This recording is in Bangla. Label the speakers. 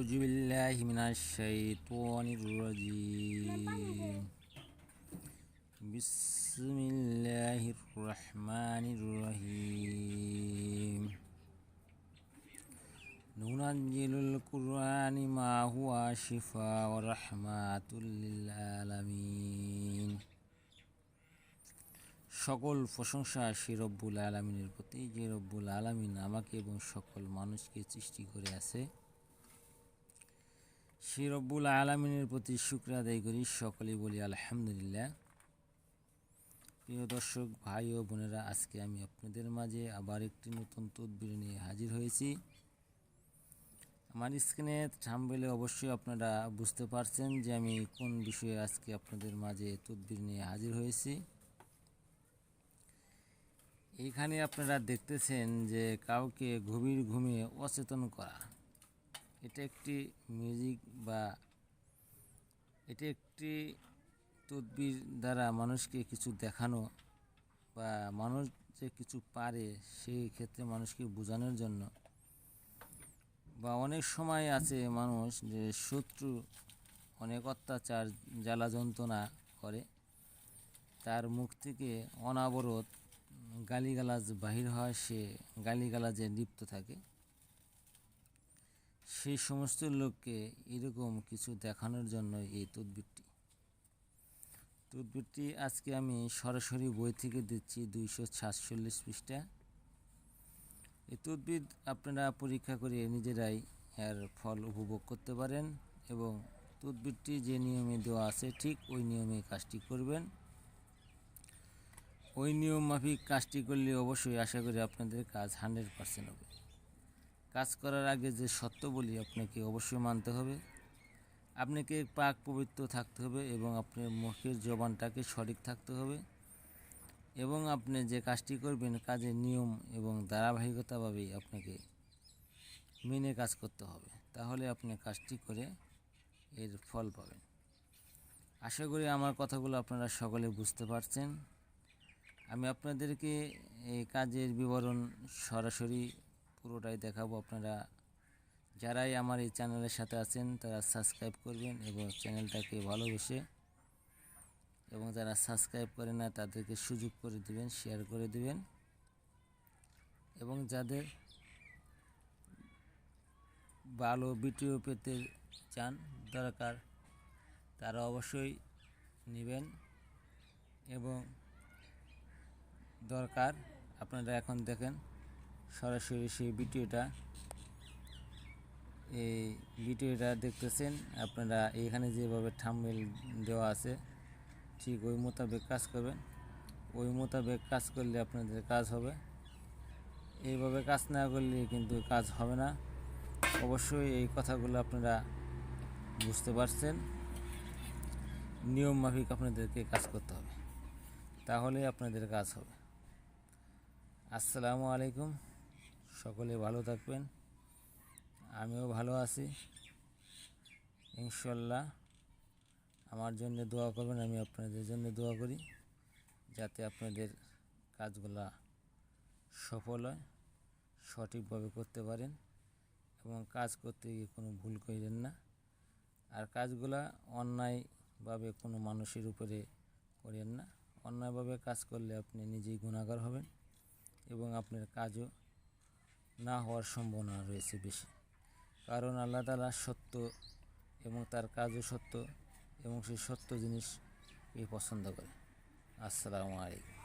Speaker 1: أعوذ بالله من الشيطان الرجيم بسم الله الرحمن الرحيم ننزل القرآن ما هو شفاء ورحمة للعالمين সকল প্রশংসা সে রব্বুল আলমিনের প্রতি যে রব্বুল আলমিন আমাকে এবং সকল মানুষকে সৃষ্টি করে আছে সে রব্বুল আলমিনের প্রতি শুক্র আদায় করি, সকলেই বলি আলহামদুলিল্লাহ। প্রিয় দর্শক, ভাই ও বোনেরা, আজকে আমি আপনাদের মাঝে আবার একটি নতুন তদবির নিয়ে হাজির হয়েছি। আমার স্ক্রিনে থামবেলে অবশ্যই আপনারা বুঝতে পারছেন যে আমি কোন বিষয়ে আজকে আপনাদের মাঝে তদবির নিয়ে হাজির হয়েছি। এইখানে আপনারা দেখতেছেন যে কাউকে গভীর ঘুমে অচেতন করা। এটা একটি মিউজিক বা এটি একটি তদবির দ্বারা মানুষকে কিছু দেখানো বা মানুষ যে কিছু পারে সেই ক্ষেত্রে মানুষকে বোঝানোর জন্য। বা অনেক সময় আছে মানুষ যে শত্রু অনেক অত্যাচার, জ্বালা যন্ত্রণা করে। তার মুখ থেকে অনাবরত গালিগালাজ বাহির হয় সে গালিগালাজে লিপ্ত থাকে। সেই সমস্ত লোককে এরকম কিছু দেখানোর জন্য এই তদবিরটি। তদবিরটি আজকে আমি সরাসরি বই থেকে দিচ্ছি দুইশো সাতচল্লিশ পৃষ্ঠা। এই তদবির আপনারা পরীক্ষা করে নিজেরাই এর ফল উপভোগ করতে পারেন এবং তদবিরটি যে নিয়মে দেওয়া আছে ঠিক ওই নিয়মে কাজটি করবেন। ওই নিয়ম মাফিক কাজটি করলে অবশ্যই আশা করি আপনাদের কাজ হান্ড্রেড পার্সেন্ট হবে। কাজ করার আগে যে সত্য বলি আপনাকে অবশ্যই মানতে হবে। আপনাকে পাক পবিত্র থাকতে হবে এবং আপনার মুখের জবানটাকে সঠিক থাকতে হবে এবং আপনি যে কাজটি করবেন কাজের নিয়ম এবং ধারাবাহিকতাভাবেই আপনাকে মেনে কাজ করতে হবে। তাহলে আপনি কাজটি করে এর ফল পাবেন। আশা করি আমার কথাগুলো আপনারা সকলে বুঝতে পারছেন। আমি আপনাদেরকে এই কাজের বিবরণ সরাসরি পুরোটাই দেখাবো আপনারা। যারাই আমার এই চ্যানেলের সাথে আছেন, তারা সাবস্ক্রাইব করবেন এবং চ্যানেলটাকে ভালোবেসে এবং যারা সাবস্ক্রাইব করে না, তাদেরকে সুযোগ করে দিবেন শেয়ার করে দিবেন। এবং যাদের ভালো ভিডিও পেতে চান, দরকার, তারা অবশ্যই নেবেন। এবং দরকার, আপনারা এখন দেখেন সরাসরি সেই ভিডিওটা। এই ভিডিওটা দেখতেছেন, আপনারা এখানে যেভাবে থাম্বনেল দেওয়া আছে, ঠিক ওই মোতাবেক কাজ করবেন। ওই মোতাবেক কাজ করলে আপনাদের কাজ হবে। এইভাবে কাজ না করলে কিন্তু কাজ হবে না। অবশ্যই এই কথাগুলো আপনারা বুঝতে পারছেন। নিয়ম মাফিক আপনাদেরকে কাজ করতে হবে। তাহলে আপনাদের কাজ হবে। আসসালামু আলাইকুম। সকলে ভালো থাকবেন। আমিও ভালো আছি। ইনশাল্লাহ আমার জন্য দোয়া করবেন, আমি আপনাদের জন্য দোয়া করি, যাতে আপনাদের কাজগুলা সফল হয়, সঠিকভাবে করতে পারেন এবং কাজ করতে গিয়ে কোনো ভুল করেন না। আর কাজগুলা অন্যায়ভাবে কোনো মানুষের উপরে করেন না। অন্যায়ভাবে কাজ করলে আপনি নিজেই গুণাগার হবেন এবং আপনার কাজও না হওয়ার সম্ভাবনা রয়েছে বেশি। কারণ আল্লাহ তালা সত্য এবং তার কাজও সত্য এবং সেই সত্য জিনিস পছন্দ করে। আসসালামু আলাইকুম।